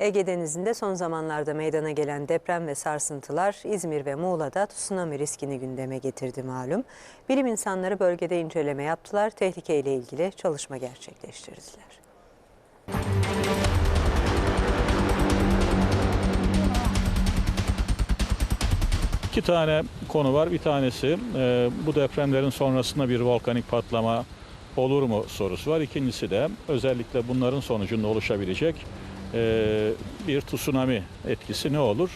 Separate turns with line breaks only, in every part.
Ege Denizi'nde son zamanlarda meydana gelen deprem ve sarsıntılar İzmir ve Muğla'da tsunami riskini gündeme getirdi malum. Bilim insanları bölgede inceleme yaptılar, tehlikeyle ilgili çalışma gerçekleştirdiler.
İki tane konu var. Bir tanesi e, bu depremlerin sonrasında bir volkanik patlama olur mu sorusu var. İkincisi de özellikle bunların sonucunda oluşabilecek bir tsunami etkisi ne olur?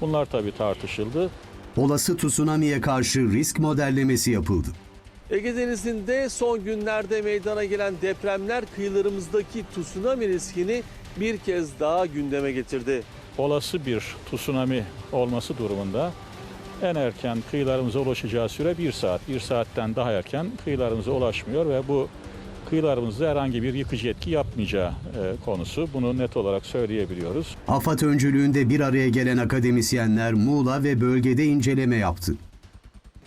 Bunlar tabii tartışıldı.
Olası tsunami'ye karşı risk modellemesi yapıldı.
Ege Denizi'nde son günlerde meydana gelen depremler kıyılarımızdaki tsunami riskini bir kez daha gündeme getirdi.
Olası bir tsunami olması durumunda en erken kıyılarımıza ulaşacağı süre bir saat. Bir saatten daha erken kıyılarımıza ulaşmıyor ve bu kıyılarımızda herhangi bir yıkıcı etki yapmayacağı e, konusu. Bunu net olarak söyleyebiliyoruz.
AFAD öncülüğünde bir araya gelen akademisyenler Muğla ve bölgede inceleme yaptı.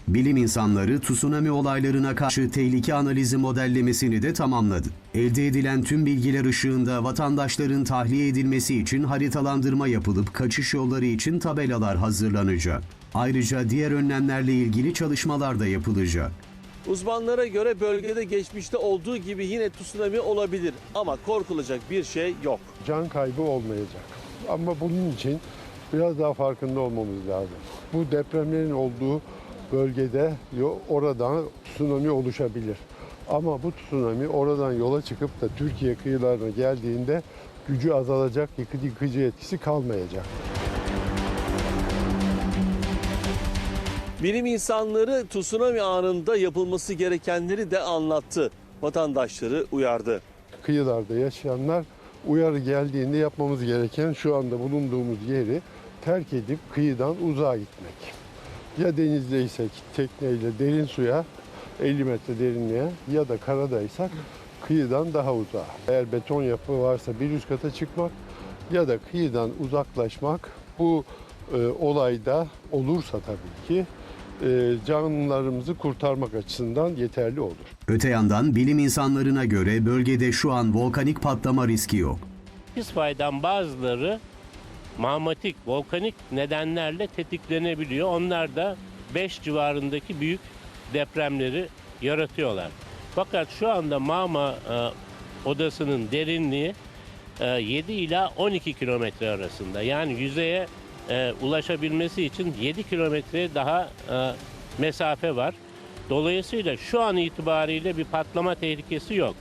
Bilim insanları tsunami olaylarına karşı tehlike analizi modellemesini de tamamladı. Elde edilen tüm bilgiler ışığında vatandaşların tahliye edilmesi için haritalandırma yapılıp kaçış yolları için tabelalar hazırlanacak. Ayrıca diğer önlemlerle ilgili çalışmalar da yapılacak.
Uzmanlara göre bölgede geçmişte olduğu gibi yine tsunami olabilir ama korkulacak bir şey yok.
can kaybı olmayacak. Ama bunun için biraz daha farkında olmamız lazım. Bu depremlerin olduğu bölgede oradan tsunami oluşabilir. Ama bu tsunami oradan yola çıkıp da Türkiye kıyılarına geldiğinde gücü azalacak, yıkıcı, yıkıcı etkisi kalmayacak.
Bilim insanları tsunami anında yapılması gerekenleri de anlattı. Vatandaşları uyardı.
Kıyılarda yaşayanlar uyarı geldiğinde yapmamız gereken şu anda bulunduğumuz yeri terk edip kıyıdan uzağa gitmek. Ya denizdeysek tekneyle derin suya 50 metre derinliğe ya da karadaysak kıyıdan daha uzağa. Eğer beton yapı varsa bir üst kata çıkmak ya da kıyıdan uzaklaşmak bu e, olayda olursa tabii ki canlılarımızı kurtarmak açısından yeterli olur.
Öte yandan bilim insanlarına göre bölgede şu an volkanik patlama riski yok.
İspay'dan bazıları magmatik, volkanik nedenlerle tetiklenebiliyor. Onlar da 5 civarındaki büyük depremleri yaratıyorlar. Fakat şu anda magma e, odasının derinliği e, 7 ila 12 kilometre arasında. Yani yüzeye e, ulaşabilmesi için 7 kilometre daha e, mesafe var. Dolayısıyla şu an itibariyle bir patlama tehlikesi yok.